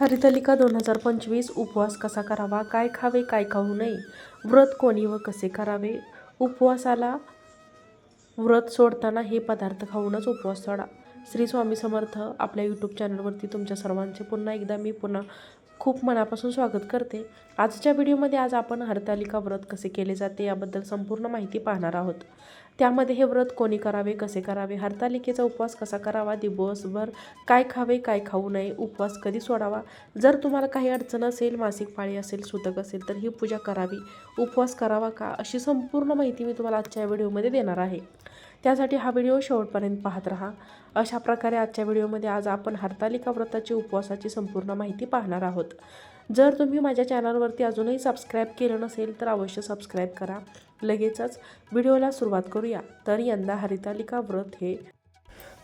हरितालिका दोन हजार पंचवीस उपवास कसा करावा काय खावे काय खाऊ नये व्रत कोणी व कसे करावे? उपवासाला व्रत सोडताना हे पदार्थ खाऊनच उपवास सोडा. श्री स्वामी समर्थ आपल्या यूट्यूब चॅनलवरती तुमच्या सर्वांचे पुन्हा एकदा मी पुन्हा खूप मनापासून स्वागत करते. आजच्या व्हिडिओमध्ये आज आपण हरतालिका व्रत कसे केले जाते याबद्दल संपूर्ण माहिती पाहणार आहोत. त्यामध्ये हे व्रत कोणी करावे कसे करावे? हरतालिकेचा उपवास कसा करावा? दिवसभर काय खावे काय खाऊ नये? उपवास कधी सोडावा? जर तुम्हाला काही अडचण असेल मासिक पाळी असेल सुतक असेल तर ही पूजा करावी. उपवास करावा का? अशी संपूर्ण माहिती मी तुम्हाला आजच्या व्हिडिओमध्ये देणार आहे. त्यासाठी हा व्हिडिओ शेवटपर्यंत पाहत राहा. अशा प्रकारे आजच्या व्हिडिओमध्ये आज आपण हरतालिका व्रताची उपवासाची संपूर्ण माहिती पाहणार आहोत. जर तुम्ही माझ्या चॅनलवरती अजूनही सबस्क्राईब केलं नसेल तर अवश्य सबस्क्राईब करा. लगेचच व्हिडिओला सुरुवात करूया. तर यंदा हरितालिका व्रत हे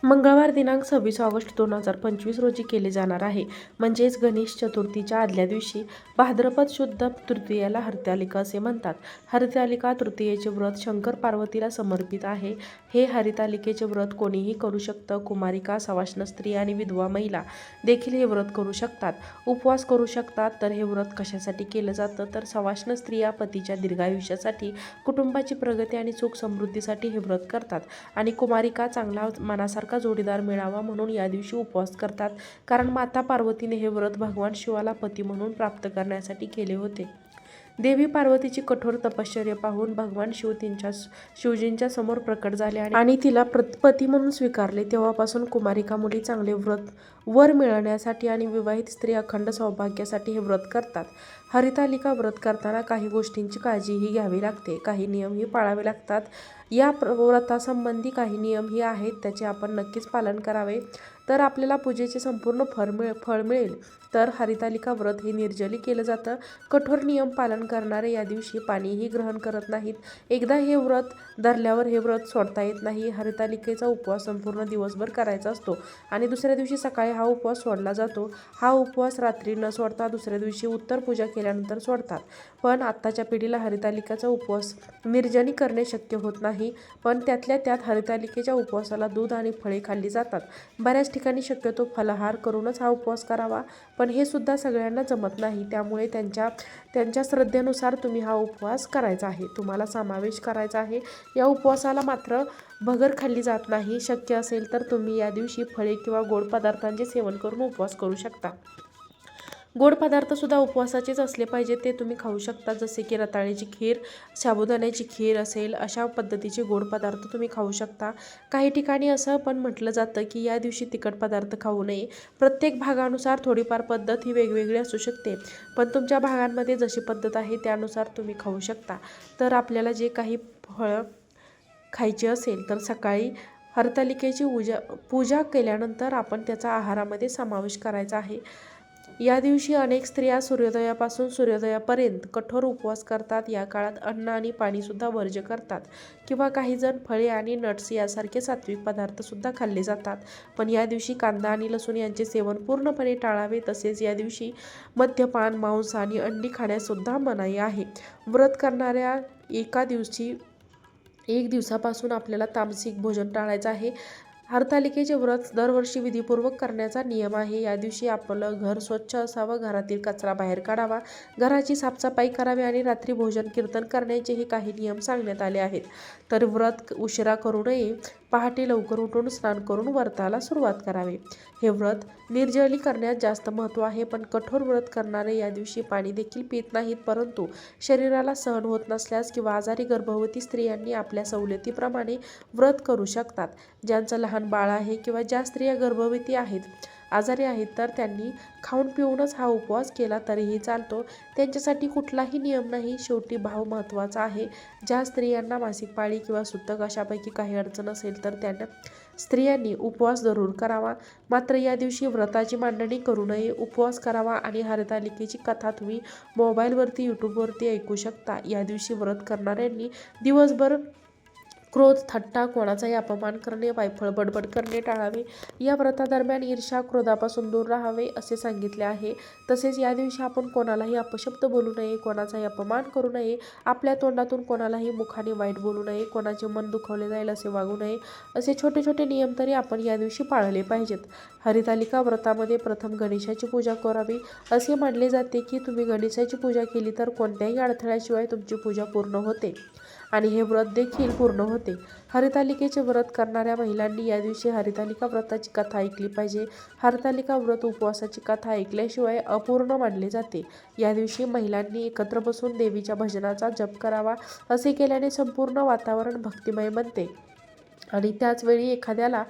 मंगळवार दिनांक सव्वीस ऑगस्ट दोन हजार पंचवीस रोजी केले जाणार आहे. म्हणजेच गणेश चतुर्थीच्या आदल्या दिवशी भाद्रपद शुद्ध तृतीयेला हरितालिका असे म्हणतात. हरितालिका तृतीयेचे व्रत शंकर पार्वतीला समर्पित आहे. हे हरितालिकेचे व्रत कोणीही करू शकतं. कुमारिका सवाष्ण स्त्री आणि विधवा महिला देखील हे व्रत करू शकतात. उपवास करू शकतात. तर हे व्रत कशासाठी केलं जातं? तर सवाष्ण स्त्रिया पतीच्या दीर्घायुष्यासाठी कुटुंबाची प्रगती आणि सुख समृद्धीसाठी हे व्रत करतात. आणि कुमारिका चांगला मनासारखा जोडीदार मिळावा म्हणून या दिवशी उपवास करतात. कारण माता पार्वतीने हे व्रत भगवान शिवाला पती म्हणून प्राप्त करण्यासाठी केले होते. देवी पार्वतीची कठोर तपश्चर्या पाहून भगवान शिव तिच्या शिवजींच्या समोर प्रकट झाले आणि- आणि तिला प्रत- पती म्हणून स्वीकारले. तेव्हापासून कुमारिका मुली चांगले व्रत वर मिळवण्यासाठी आणि विवाहित स्त्री अखंड सौभाग्यासाठी हे व्रत करतात. हरितालिका व्रत करताना काही गोष्टींची काळजीही घ्यावी लागते. काही नियमही पाळावे लागतात. या प्र व्रतासंबंधी काही नियम हे आहेत त्याचे आपण नक्कीच पालन करावे. तर आपल्याला पूजेचे संपूर्ण फळ मिळ फळ मिळेल. तर हरितालिका व्रत हे निर्जली केलं जातं. कठोर नियम पालन करणारे या दिवशी पाणीही ग्रहण करत नाहीत. एकदा हे व्रत धरल्यावर हे व्रत सोडता येत नाही. हरितालिकेचा उपवास संपूर्ण दिवसभर करायचा असतो आणि दुसऱ्या दिवशी सकाळी हा उपवास सोडला जातो. हा उपवास रात्री न सोडता दुसऱ्या दिवशी उत्तर पूजा केल्यानंतर सोडतात. पण आत्ताच्या पिढीला हरितालिकाचा उपवास निर्जनी करणे शक्य होत नाही. पण त्यातल्या त्यात हरितालिकेच्या उपवासाला दूध आणि फळे खाल्ली जातात. बऱ्याच ठिकाणी शक्यतो फलाहार करूनच हा उपवास करावा पण हे सुद्धा सगळ्यांना जमत नाही. त्यामुळे त्यांच्या त्यांच्या श्रद्धेनुसार तुम्ही हा उपवास करायचा आहे. तुम्हाला समावेश करायचा आहे. या उपवासाला मात्र भगर खाल्ली जात नाही. शक्य असेल तर तुम्ही या दिवशी फळे किंवा गोड पदार्थांचे सेवन करून उपवास करू शकता. गोड पदार्थसुद्धा उपवासाचेच असले पाहिजे ते तुम्ही खाऊ शकता. जसे की रताळ्याची खीर साबुदाण्याची खीर असेल अशा पद्धतीचे गोड पदार्थ तुम्ही खाऊ शकता. काही ठिकाणी असं पण म्हटलं जातं की या दिवशी तिखट पदार्थ खाऊ नये. प्रत्येक भागानुसार थोडीफार पद्धत ही वेगवेगळी असू शकते. पण तुमच्या भागांमध्ये जशी पद्धत आहे त्यानुसार तुम्ही खाऊ शकता. तर आपल्याला जे काही फळं खायची असेल तर सकाळी हरतालिकेची उजा पूजा केल्यानंतर आपण त्याचा आहारामध्ये समावेश करायचा आहे. या दिवशी अनेक स्त्रिया सूर्योदयापासून सूर्योदयापर्यंत कठोर उपवास करतात. या काळात अन्न आणि पाणीसुद्धा वर्ज्य करतात किंवा काही जण फळे आणि नट्स यासारखे सात्विक पदार्थसुद्धा खाल्ले जातात. पण या दिवशी कांदा आणि लसूण यांचे सेवन पूर्णपणे टाळावे तसेच या दिवशी मद्यपान मांस आणि अंडी खाण्यासुद्धा मनाई आहे. व्रत करणाऱ्या एका दिवशी एक दिवसापासून आपल्याला तामसिक भोजन टाळायचं आहे. हरतालिकेचे व्रत दरवर्षी विधीपूर्वक करण्याचा नियम आहे. या दिवशी आपलं घर स्वच्छ असावं घरातील कचरा बाहेर काढावा घराची साफसफाई करावी आणि रात्री भोजन कीर्तन करण्याचेही काही नियम सांगण्यात आले आहेत. तर व्रत उशिरा करू नये पहाटे लवकर उठून स्नान करून व्रताला सुरुवात करावी. हे व्रत निर्जली करण्यात जास्त महत्त्व आहे पण कठोर व्रत करणारे या दिवशी पाणी देखील पित नाहीत परंतु शरीराला सहन होत नसल्यास किंवा आजारी गर्भवती स्त्रियांनी आपल्या सवलतीप्रमाणे व्रत करू शकतात. ज्यांचं लहान बाळ आहे किंवा ज्या स्त्रिया गर्भवती आहेत आजारी आहेत तर त्यांनी खाऊन पिऊनच हा उपवास केला तरीही चालतो. त्यांच्यासाठी कुठलाही नियम नाही. शेवटी भाव महत्त्वाचा आहे. ज्या स्त्रियांना मासिक पाळी किंवा सुतक अशापैकी काही अडचण असेल तर त्यांना स्त्रियांनी उपवास जरूर करावा. मात्र या दिवशी व्रताची मांडणी करू नये उपवास करावा आणि हरतालिकेची कथा तुम्ही मोबाईलवरती यूट्यूबवरती ऐकू शकता. या दिवशी व्रत करणाऱ्यांनी दिवसभर क्रोध थट्टा कोणाचाही अपमान करणे वायफळ बडबड करणे टाळावे. या व्रतादरम्यान ईर्ष्या क्रोधापासून दूर राहावे असे सांगितले आहे. तसेच या दिवशी आपण कोणालाही अपशब्द बोलू नये कोणाचाही अपमान करू नये आपल्या तोंडातून कोणालाही मुखाने वाईट बोलू नये कोणाचे मन दुखवले जाईल असे वागू नये असे छोटे छोटे नियम तरी आपण या दिवशी पाळले पाहिजेत. हरितालिका व्रतामध्ये प्रथम गणेशाची पूजा करावी. असे मानले जाते की तुम्ही गणेशाची पूजा केली तर कोणत्याही अडथळ्याशिवाय तुमची पूजा पूर्ण होते. आणि हे व्रत देखील पूर्ण होते. हरितालिकेचे व्रत करणाऱ्या महिलांनी या दिवशी हरितालिका व्रताची कथा ऐकली पाहिजे. हरितालिका व्रत उपवासाची कथा ऐकल्याशिवाय अपूर्ण मानले जाते. या दिवशी महिलांनी एकत्र बसून देवीच्या भजनाचा जप करावा असे केल्याने संपूर्ण वातावरण भक्तिमय बनते. आणि त्याचवेळी एखाद्याला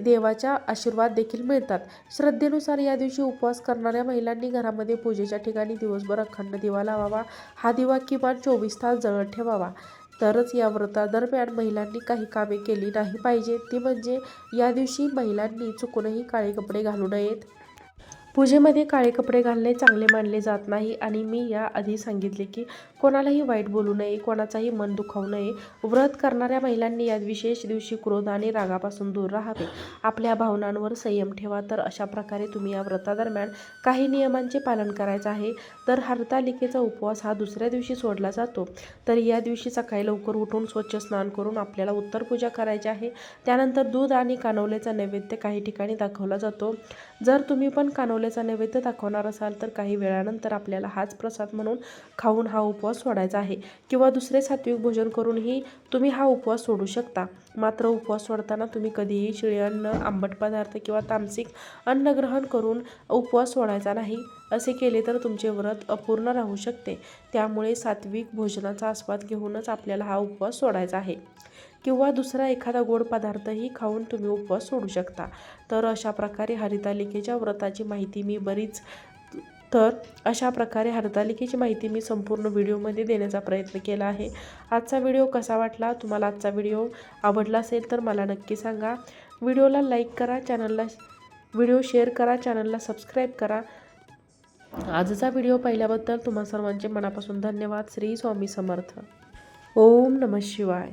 देवाच्या आशीर्वाद देखील मिळतात. श्रद्धेनुसार या दिवशी उपवास करणाऱ्या महिलांनी घरामध्ये पूजेच्या ठिकाणी दिवसभर अखंड दिवा लावावा. हा दिवा किमान चोवीस तास जळत ठेवावा. तरच या व्रतादरम्यान महिलांनी काही कामे केली नाही पाहिजे ती म्हणजे या दिवशी महिलांनी चुकूनही काळे कपडे घालू नयेत. पूजेमध्ये काळे कपडे घालणे चांगले मानले जात नाही आणि मी या आधी सांगितले की कोणालाही वाईट बोलू नये कोणाचाही मन दुखावू नये. व्रत करणाऱ्या महिलांनी या विशेष दिवशी क्रोध आणि रागापासून दूर राहावे. आपल्या भावनांवर संयम ठेवा. तर अशा प्रकारे तुम्ही या व्रतादरम्यान काही नियमांचे पालन करायचं आहे. तर हरतालिकेचा उपवास हा दुसऱ्या दिवशी सोडला जातो. तर या दिवशी सकाळी लवकर उठून स्वच्छ स्नान करून आपल्याला उत्तर पूजा करायची आहे. त्यानंतर दूध आणि कानवलेचा नैवेद्य काही ठिकाणी दाखवला जातो. जर तुम्ही पण कानवले कानवल्याचा नैवेद्य दाखवणार असाल तर काही वेळानंतर आपल्याला हाच प्रसाद म्हणून खाऊन हा उपवास सोडायचा आहे. किंवा दुसरे सात्विक भोजन करूनही तुम्ही हा उपवास सोडू शकता. मात्र उपवास सोडताना तुम्ही कधीही शिळे अन्न आंबट पदार्थ किंवा तामसिक अन्न ग्रहण करून उपवास सोडायचा नाही असे केले तर तुमचे व्रत अपूर्ण राहू शकते. त्यामुळे सात्विक भोजनाचा आस्वाद घेऊनच आपल्याला हा उपवास सोडायचा आहे. किंवा दुसरा एखादा गोड पदार्थही खाऊन तुम्ही उपवास सोडू शकता. तर अशा प्रकारे हरितालिकेच्या व्रताची माहिती मी बरीच तर अशा प्रकारे हरतालिकेची माहिती मी संपूर्ण व्हिडिओमध्ये देण्याचा प्रयत्न केला आहे. आजचा व्हिडिओ कसा वाटला? तुम्हाला आजचा व्हिडिओ आवडला असेल तर मला नक्की सांगा. व्हिडिओला लाईक करा चॅनलला व्हिडिओ शेअर करा चॅनलला सबस्क्राईब करा. आजचा व्हिडिओ पाहिल्याबद्दल तुम्हा सर्वांचे मनापासून धन्यवाद. श्री स्वामी समर्थ. ओम नम शिवाय.